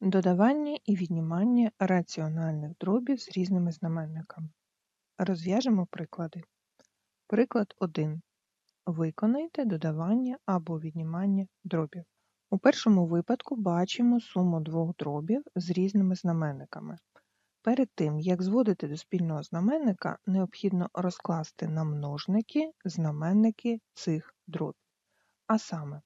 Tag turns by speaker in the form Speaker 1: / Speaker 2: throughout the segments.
Speaker 1: Додавання і віднімання раціональних дробів з різними знаменниками. Розв'яжемо приклади. Приклад 1. Виконайте додавання або віднімання дробів. У першому випадку бачимо суму двох дробів з різними знаменниками. Перед тим, як зводити до спільного знаменника, необхідно розкласти на множники знаменники цих дробів. А саме,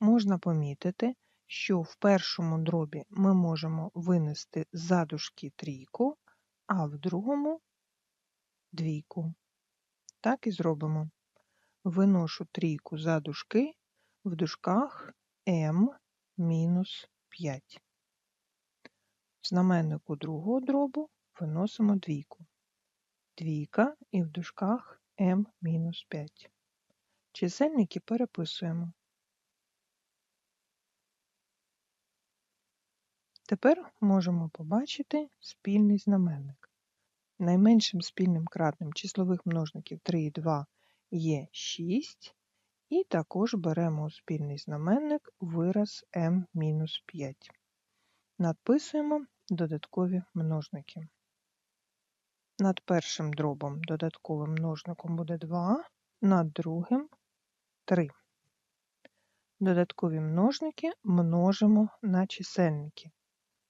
Speaker 1: можна помітити, що в першому дробі ми можемо винести за дужки трійку, а в другому двійку. Так і зробимо. Виношу трійку за дужки в дужках m мінус 5. В знаменнику другого дробу виносимо двійку. Двійка і в дужках m мінус 5. Чисельники переписуємо. Тепер можемо побачити спільний знаменник. Найменшим спільним кратним числових множників 3 і 2 є 6, і також беремо у спільний знаменник вираз m-5. Надписуємо додаткові множники. Над першим дробом додатковим множником буде 2, над другим 3. Додаткові множники множимо на чисельники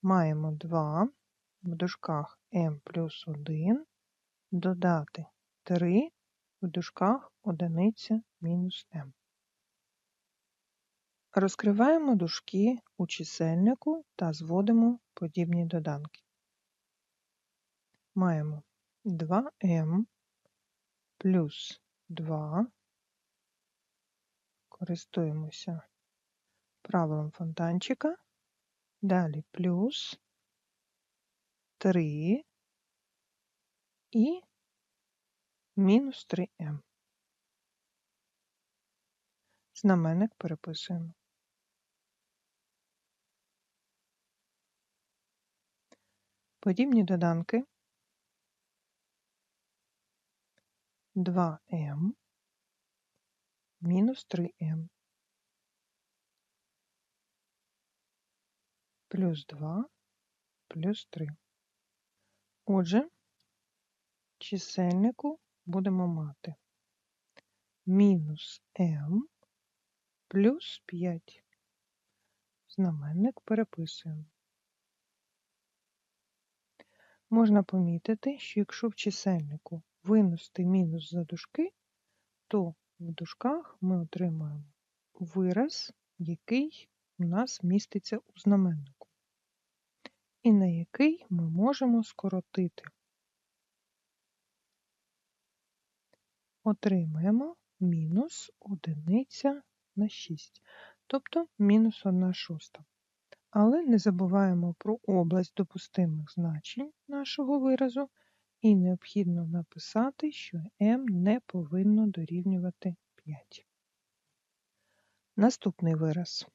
Speaker 1: маємо 2 в дужках m плюс 1 додати 3 в дужках одиниця мінус m. Розкриваємо дужки у чисельнику та зводимо подібні доданки. Маємо 2m плюс 2. Користуємося правилом фонтанчика. Далі плюс 3 і мінус 3m. Знаменник переписуємо. Подібні доданки 2m мінус 3m. Плюс 2 плюс 3. Отже, чисельнику будемо мати мінус m плюс 5. Знаменник переписуємо. Можна помітити, що якщо в чисельнику винести мінус за дужки, то в дужках ми отримаємо вираз, який у нас міститься у знаменнику, і на який ми можемо скоротити. Отримаємо мінус одиниця на 6, тобто мінус 1 шоста. Але не забуваємо про область допустимих значень нашого виразу, і необхідно написати, що m не повинно дорівнювати 5. Наступний вираз.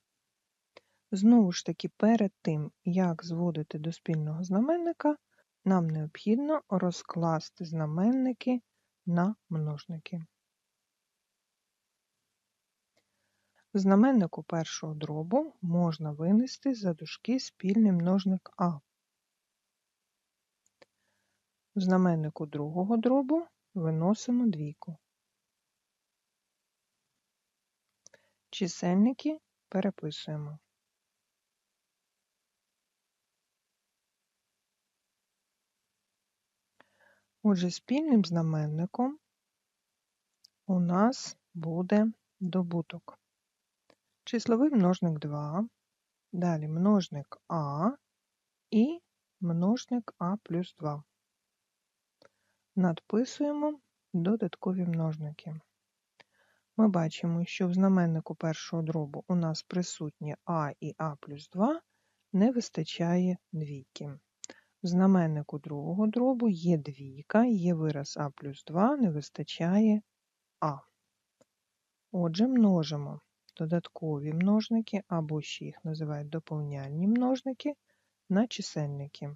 Speaker 1: Знову ж таки, перед тим, як зводити до спільного знаменника, нам необхідно розкласти знаменники на множники. Знаменнику першого дробу можна винести за дужки спільний множник А. В знаменнику другого дробу виносимо двійку. Чисельники переписуємо. Отже, спільним знаменником у нас буде добуток. Числовий множник 2, далі множник А і множник А плюс 2. Надписуємо додаткові множники. Ми бачимо, що в знаменнику першого дробу у нас присутні А і А плюс 2 не вистачає двійки. В знаменнику другого дробу є двійка, є вираз А плюс 2, не вистачає А. Отже, множимо додаткові множники, або ще їх називають доповняльні множники на чисельники.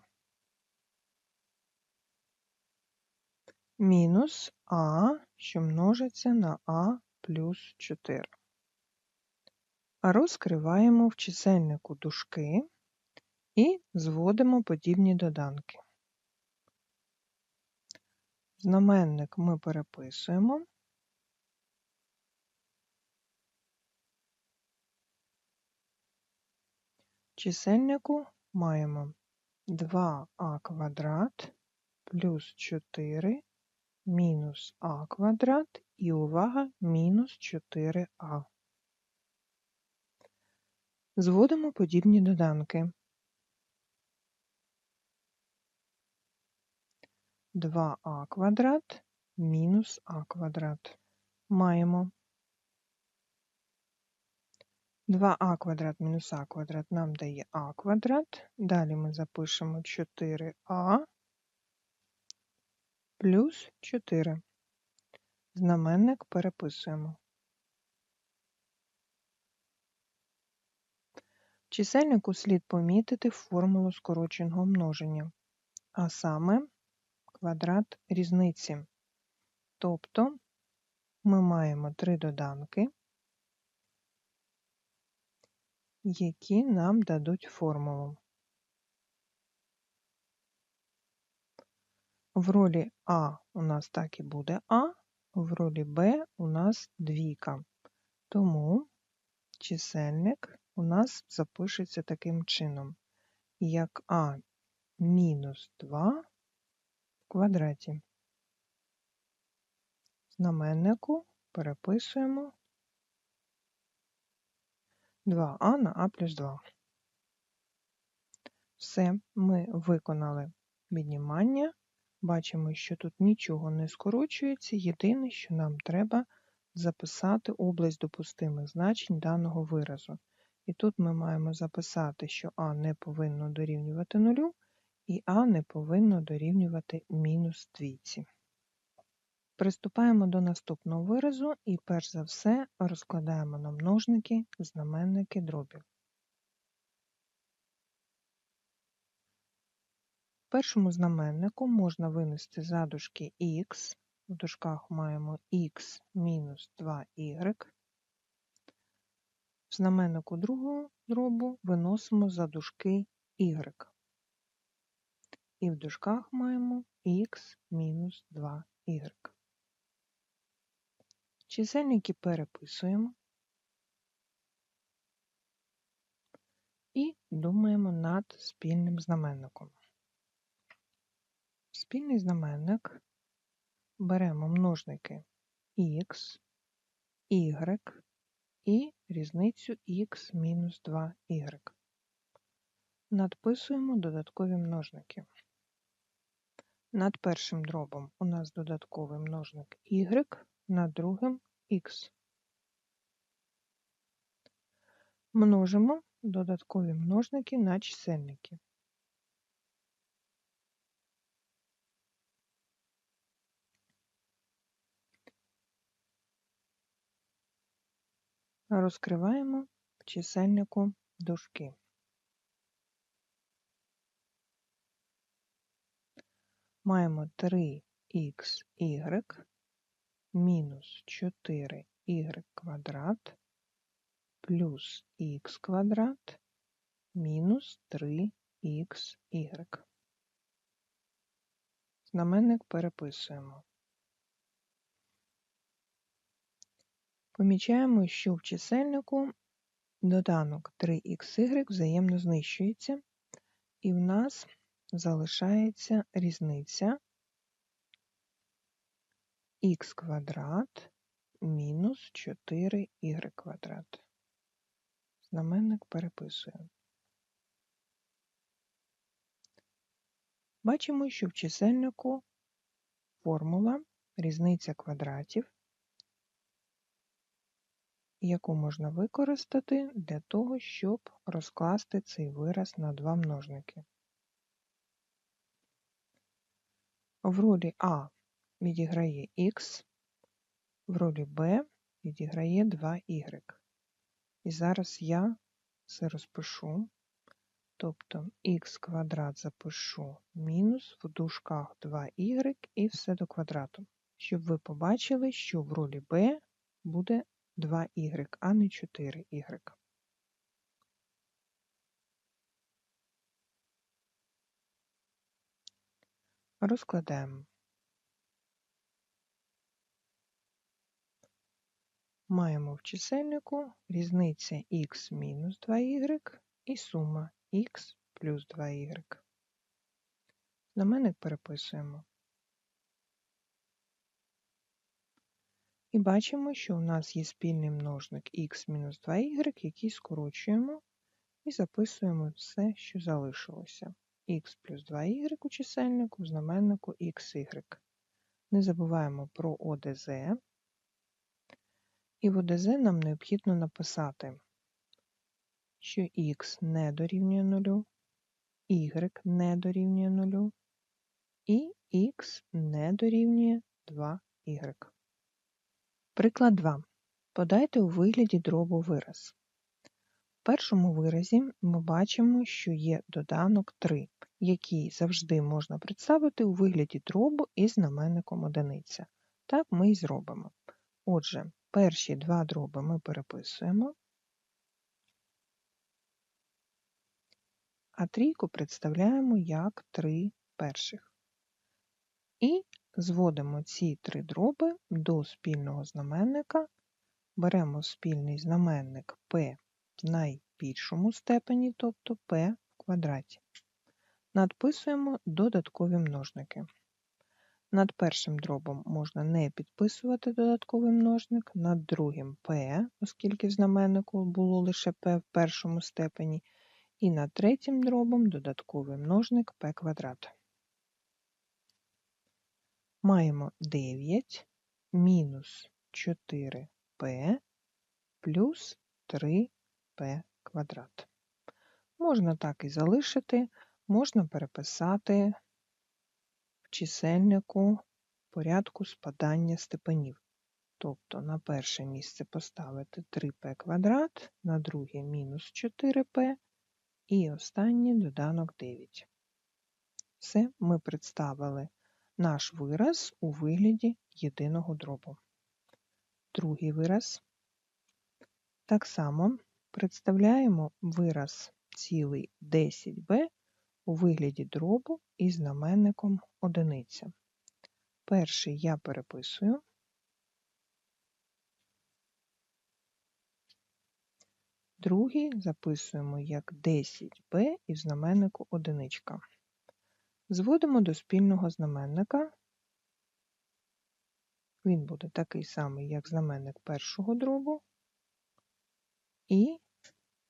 Speaker 1: Мінус А, що множиться на А плюс 4. А Розкриваємо в чисельнику дужки і зводимо подібні доданки. Знаменник ми переписуємо. чисельнику маємо 2а квадрат плюс 4 мінус а квадрат і увага мінус 4а. Зводимо подібні доданки. 2а квадрат мінус а квадрат. Маємо 2а квадрат мінус а квадрат нам дає а квадрат. Далі ми запишемо 4а плюс 4. Знаменник переписуємо. В чисельнику слід помітити формулу скороченого множення, а саме квадрат різниці. Тобто ми маємо три доданки, які нам дадуть формулу. В ролі А у нас так і буде А, в ролі Б у нас двійка. Тому чисельник у нас запишеться таким чином, як А мінус 2 квадраті. Знаменнику переписуємо 2а на а плюс 2. Все, ми виконали віднімання. Бачимо, що тут нічого не скорочується. Єдине, що нам треба записати область допустимих значень даного виразу. І тут ми маємо записати, що а не повинно дорівнювати нулю, і а не повинно дорівнювати мінус двійці. Приступаємо до наступного виразу і перш за все розкладаємо на множники знаменники дробів. Першому знаменнику можна винести задушки х, в дужках маємо х мінус 2y. В знаменнику другого дробу виносимо задушки y. І в дужках маємо х мінус 2y. Чисельники переписуємо і думаємо над спільним знаменником. Спільний знаменник беремо множники х, y і різницю х мінус 2y. Надписуємо додаткові множники. Над першим дробом у нас додатковий множник y, над другим х. Множимо додаткові множники на чисельники. Розкриваємо в чисельнику дужки. Маємо 3х мінус 4y квадрат плюс х квадрат мінус 3xy. Знаменник переписуємо. Помічаємо, що в чисельнику доданок 3xy взаємно знищується, і в нас залишається різниця х квадрат мінус 4y квадрат. Знаменник переписуємо. Бачимо, що в чисельнику формула різниця квадратів, яку можна використати для того, щоб розкласти цей вираз на два множники. В ролі А відіграє х, в ролі b відіграє 2y. І зараз я це розпишу, тобто х квадрат запишу мінус в дужках 2y і все до квадрату, щоб ви побачили, що в ролі b буде 2y, а не 4y. Розкладаємо. Маємо в чисельнику різниця х мінус 2y і сума х плюс 2y. Знаменник переписуємо. І бачимо, що у нас є спільний множник х мінус 2y, який скорочуємо і записуємо все, що залишилося. Х плюс 2y у чисельнику, в знаменнику xy. Не забуваємо про ОДЗ. І в ОДЗ нам необхідно написати, що х не дорівнює 0, y не дорівнює 0 і х не дорівнює 2y. Приклад 2. Подайте у вигляді дробу вираз. Першому виразі ми бачимо, що є доданок 3, який завжди можна представити у вигляді дробу із знаменником одиниця. Так ми і зробимо. Отже, перші два дроби ми переписуємо, а трійку представляємо як 3 перших. І зводимо ці три дроби до спільного знаменника, беремо спільний знаменник p в найбільшому степені, тобто p в квадраті. Надписуємо додаткові множники. Над першим дробом можна не підписувати додатковий множник, над другим p, оскільки в знаменнику було лише p в першому степені, і над третім дробом додатковий множник p квадрат. Маємо 9 мінус 4p плюс 3p квадрат. Можна так і залишити, можна переписати в чисельнику порядку спадання степенів. Тобто на перше місце поставити 3p квадрат, на друге мінус 4p і останній доданок 9. Все ми представили наш вираз у вигляді єдиного дробу. Другий вираз. Так само представляємо вираз цілий 10b у вигляді дробу із знаменником одиниця. Перший я переписую. Другий записуємо як 10b і в знаменнику одиничка. Зводимо до спільного знаменника. Він буде такий самий, як знаменник першого дробу, і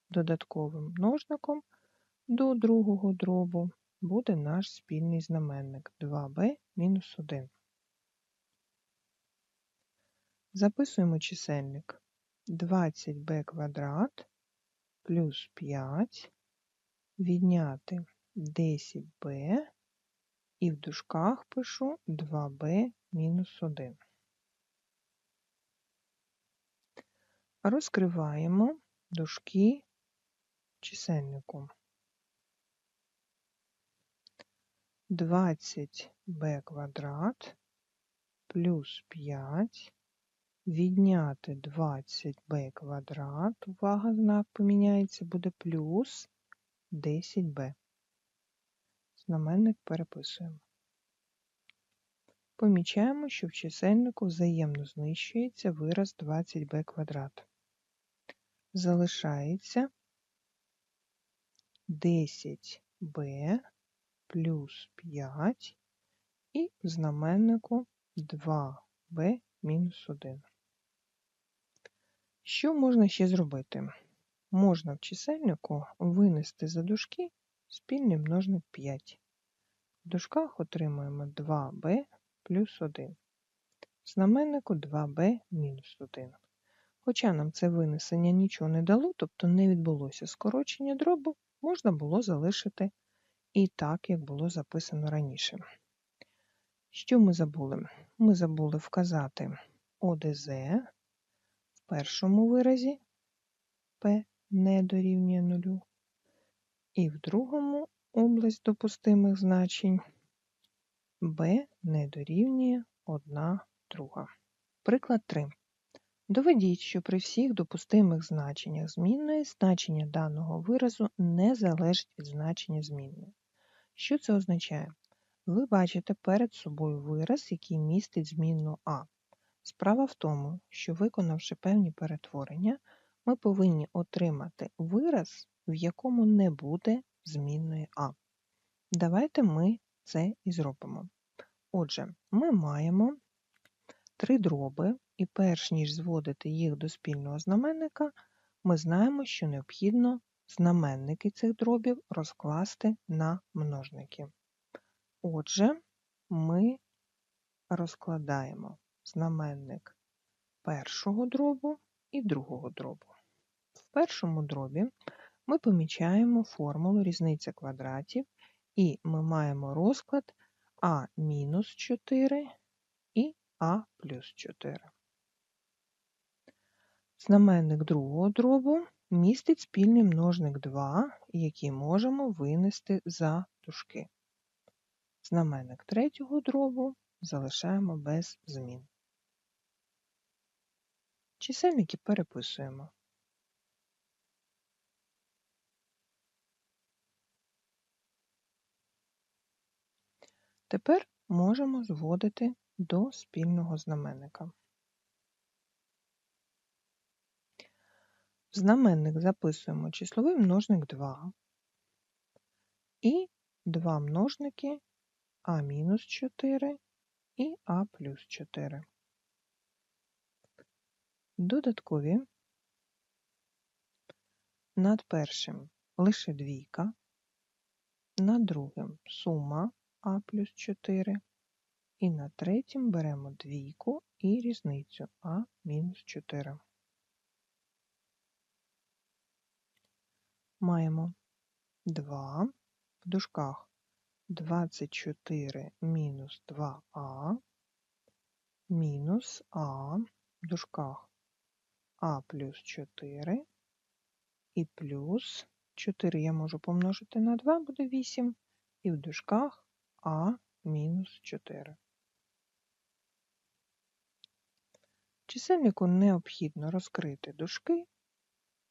Speaker 1: додатковим множником до другого дробу буде наш спільний знаменник 2b-1. Записуємо чисельник 20b квадрат плюс 5 відняти 10b і в дужках пишу 2b-1. Розкриваємо дужки чисельнику. 20b квадрат плюс 5 відняти 20b квадрат, увага, знак поміняється, буде плюс 10b. Знаменник переписуємо. Помічаємо, що в чисельнику взаємно знищується вираз 20b квадрат. Залишається 10b плюс 5 і в знаменнику 2b мінус 1. Що можна ще зробити? Можна в чисельнику винести за дужки спільний множник 5. В дужках отримуємо 2b плюс 1. В знаменнику 2b мінус 1. Хоча нам це винесення нічого не дало, тобто не відбулося скорочення дробу, можна було залишити і так, як було записано раніше. Що ми забули? Ми забули вказати ОДЗ в першому виразі P не дорівнює нулю, і в другому область допустимих значень b не дорівнює 1 друга. Приклад 3. Доведіть, що при всіх допустимих значеннях змінної значення даного виразу не залежить від значення змінної. Що це означає? Ви бачите перед собою вираз, який містить змінну А. Справа в тому, що виконавши певні перетворення, ми повинні отримати вираз, в якому не буде змінної А. Давайте ми це і зробимо. Отже, ми маємо три дроби, і перш ніж зводити їх до спільного знаменника, ми знаємо, що необхідно знаменники цих дробів розкласти на множники. Отже, ми розкладаємо знаменник першого дробу і другого дробу. В першому дробі ми помічаємо формулу різниця квадратів, і ми маємо розклад а мінус 4 і а плюс 4. Знаменник другого дробу містить спільний множник 2, який можемо винести за дужки. Знаменник третього дробу залишаємо без змін. Чисельники переписуємо. Тепер можемо зводити до спільного знаменника. В знаменник записуємо числовий множник 2 і два множники А-4 і а плюс 4. Додаткові над першим лише двійка, над другим сума а плюс 4, і над третім беремо двійку і різницю а мінус 4. Маємо 2 в дужках 24 мінус 2а мінус а в дужках а плюс 4 і плюс 4 я можу помножити на 2, буде 8, і в дужках а мінус 4. Чисельнику необхідно розкрити дужки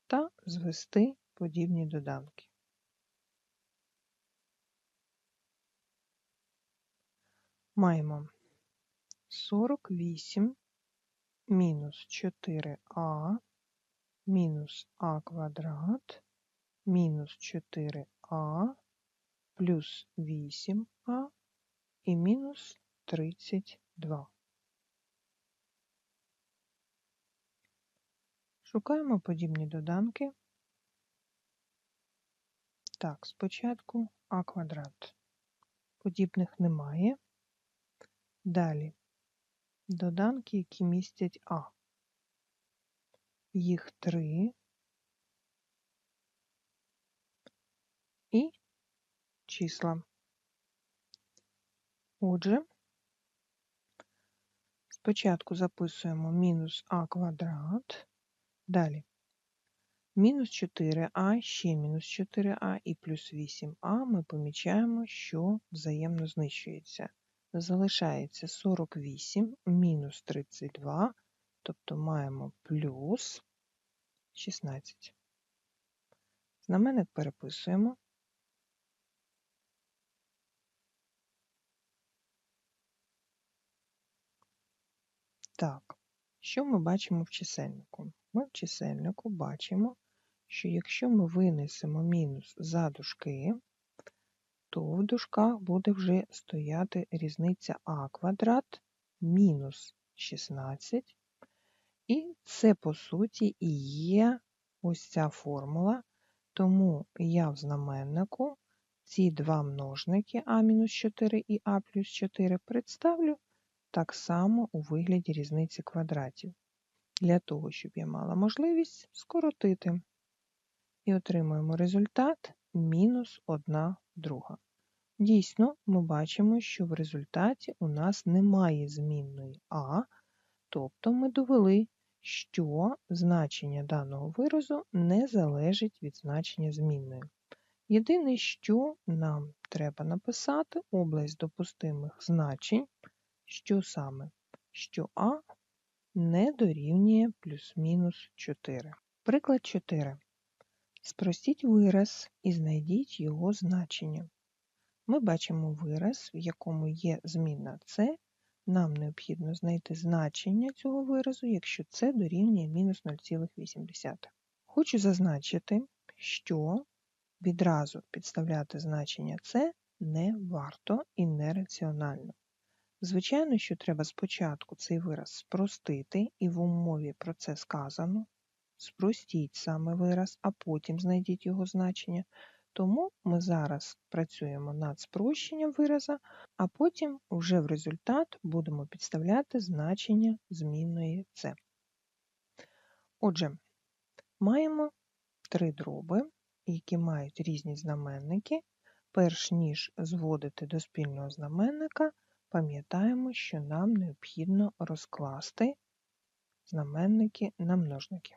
Speaker 1: та звести подібні доданки. Маємо 48 мінус 4а мінус а квадрат мінус 4а плюс 8а і мінус 32. Шукаємо подібні доданки. Так, спочатку а квадрат. Подібних немає. Далі доданки, які містять А. Їх три і числа. Отже, спочатку записуємо мінус а квадрат, далі мінус 4а, ще мінус 4а і плюс 8а ми помічаємо, що взаємно знищується залишається 48 мінус 32, тобто маємо плюс 16. Знаменник переписуємо. Так, що ми бачимо в чисельнику? Ми в чисельнику бачимо, що якщо ми винесемо мінус за дужки, то в дужках буде вже стояти різниця а квадрат мінус 16. І це, по суті, і є ось ця формула. Тому я в знаменнику ці два множники а-4 і а плюс 4 представлю так само у вигляді різниці квадратів, для того, щоб я мала можливість скоротити. І отримуємо результат мінус 1 друга. Дійсно, ми бачимо, що в результаті у нас немає змінної А, тобто ми довели, що значення даного виразу не залежить від значення змінної. Єдине, що нам треба написати область допустимих значень, що саме, що А не дорівнює плюс-мінус 4. Приклад 4. Спростіть вираз і знайдіть його значення. Ми бачимо вираз, в якому є змінна c. Нам необхідно знайти значення цього виразу, якщо це дорівнює мінус 0,8. Хочу зазначити, що відразу підставляти значення c не варто і нераціонально. Звичайно, що треба спочатку цей вираз спростити, і в умові про це сказано. Спростіть саме вираз, а потім знайдіть його значення. Тому ми зараз працюємо над спрощенням вираза, а потім вже в результат будемо підставляти значення змінної С. Отже, маємо три дроби, які мають різні знаменники. Перш ніж зводити до спільного знаменника, пам'ятаємо, що нам необхідно розкласти знаменники на множники.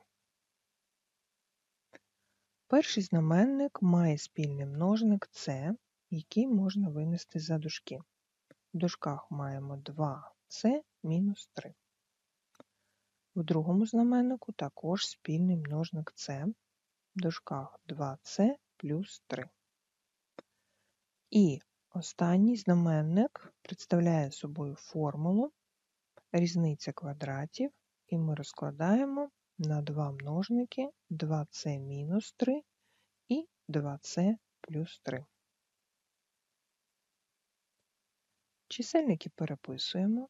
Speaker 1: Перший знаменник має спільний множник С, який можна винести за дужки. В дужках маємо 2С мінус 3. В другому знаменнику також спільний множник С, в дужках 2С плюс 3. І останній знаменник представляє собою формулу різниця квадратів, і ми розкладаємо на два множники 2c мінус 3 і 2c плюс 3. Чисельники переписуємо.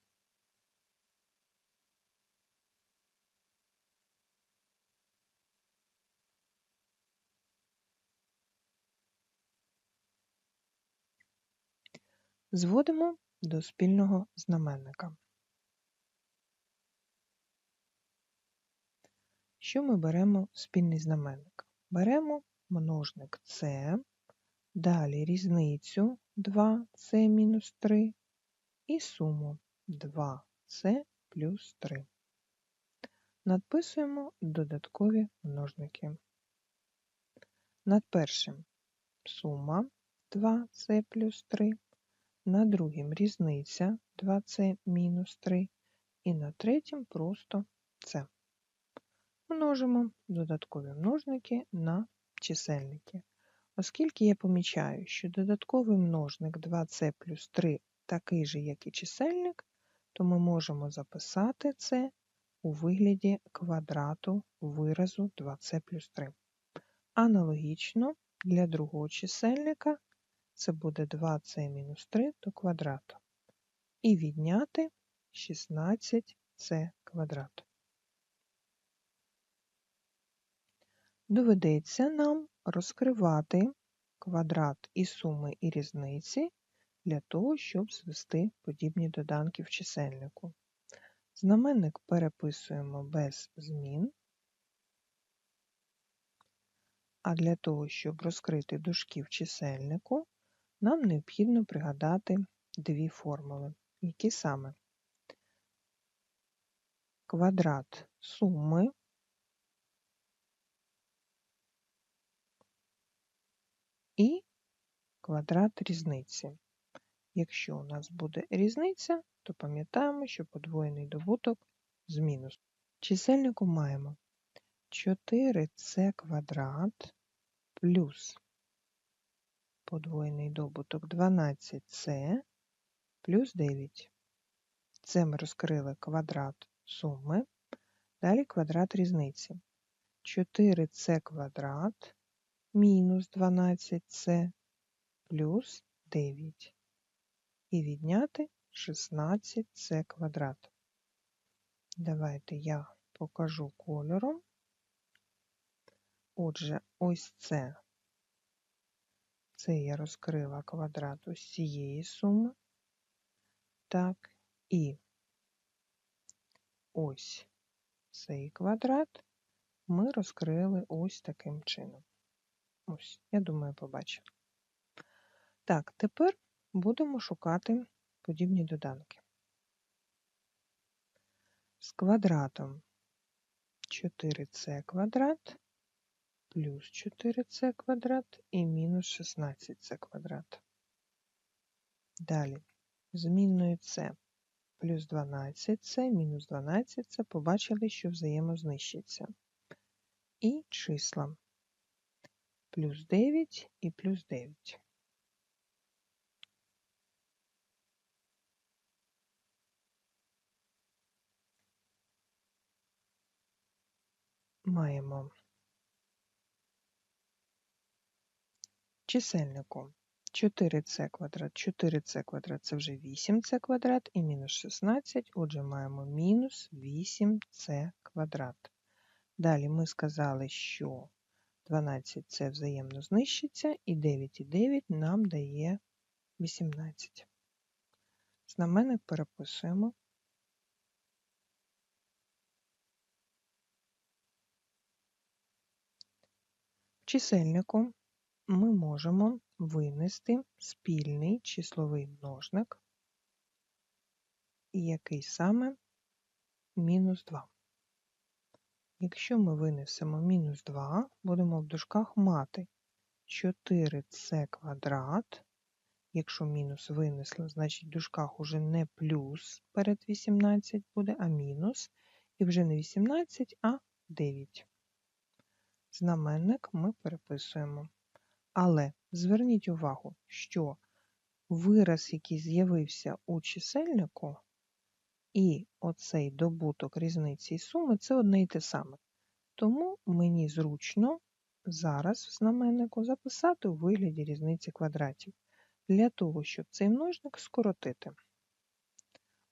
Speaker 1: Зводимо до спільного знаменника. Що ми беремо спільний знаменник? Беремо множник С, далі різницю 2С мінус 3 і суму 2С плюс 3. Надписуємо додаткові множники. Над першим сума 2С плюс 3, над другим різниця 2С мінус 3 і на третім просто С. Множимо додаткові множники на чисельники. Оскільки я помічаю, що додатковий множник 2c плюс 3 такий же, як і чисельник, то ми можемо записати це у вигляді квадрату виразу 2c плюс 3. Аналогічно для другого чисельника це буде 2c мінус 3 до квадрату. І відняти 16c квадрат. Доведеться нам розкривати квадрат і суми і різниці для того, щоб звести подібні доданки в чисельнику. Знаменник переписуємо без змін, а для того, щоб розкрити дужки в чисельнику, нам необхідно пригадати дві формули, які саме квадрат суми і квадрат різниці. Якщо у нас буде різниця, то пам'ятаємо, що подвоєний добуток з мінус. Чисельнику маємо 4c квадрат плюс подвоєний добуток 12c плюс 9. Це ми розкрили квадрат суми, далі квадрат різниці. 4c квадрат мінус 12c плюс 9 і відняти 16c квадрат. Давайте я покажу кольором. Отже, ось це. Це я розкрила квадрат ось цієї суми. Так, і ось цей квадрат ми розкрили ось таким чином. Ось, я думаю, побачили. Так, тепер будемо шукати подібні доданки. З квадратом 4c квадрат плюс 4c квадрат і мінус 16c квадрат. Далі, змінною c плюс 12c, мінус 12c побачили, що взаємознищиться. І числа плюс 9 і плюс 9. Маємо чисельнику 4c квадрат, 4c квадрат це вже 8c квадрат і мінус 16, отже, маємо мінус 8c квадрат. Далі ми сказали, що 12 це взаємно знищиться, і 9 і 9 нам дає 18. Знаменник переписуємо. В чисельнику ми можемо винести спільний числовий множник, який саме мінус 2. Якщо ми винесемо мінус 2, будемо в дужках мати 4c квадрат. Якщо мінус винесли, значить в дужках уже не плюс перед 18 буде, а мінус. І вже не 18, а 9. Знаменник ми переписуємо. Але зверніть увагу, що вираз, який з'явився у чисельнику, і оцей добуток різниці і суми це одне і те саме. Тому мені зручно зараз в знаменнику записати у вигляді різниці квадратів, для того, щоб цей множник скоротити.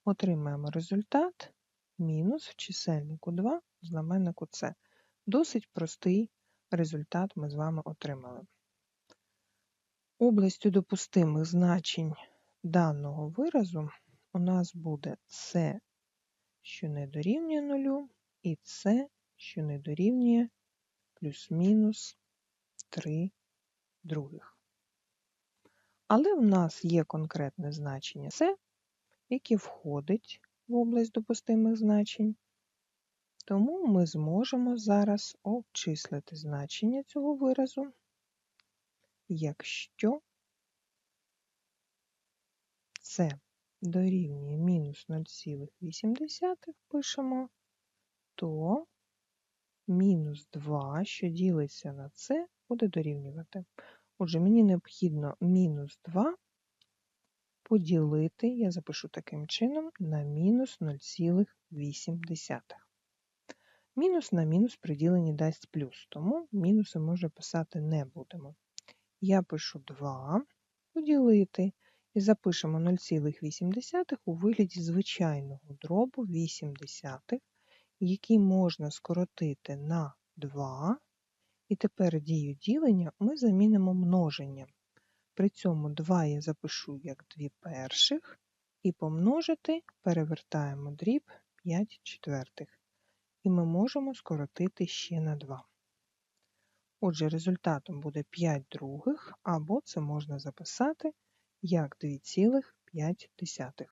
Speaker 1: Отримаємо результат мінус в чисельнику 2 в знаменнику С. Досить простий результат ми з вами отримали. Областю допустимих значень даного виразу у нас буде С, що не дорівнює нулю, і С, що не дорівнює плюс-мінус 3 других. Але в нас є конкретне значення С, яке входить в область допустимих значень, тому ми зможемо зараз обчислити значення цього виразу, якщо С дорівнює мінус 0,8 пишемо, то мінус 2, що ділиться на С, буде дорівнювати. Отже, мені необхідно мінус 2 поділити, я запишу таким чином, на мінус 0,8. Мінус на мінус при діленні дасть плюс, тому мінуси ми вже писати не будемо. Я пишу 2 поділити і запишемо 0,8 у вигляді звичайного дробу 8 десятих, який можна скоротити на 2. І тепер дію ділення ми замінимо множенням. При цьому 2 я запишу як 2 перших, і помножити перевертаємо дріб 5 четвертих. І ми можемо скоротити ще на 2. Отже, результатом буде 5 других, або це можна записати як 2,5.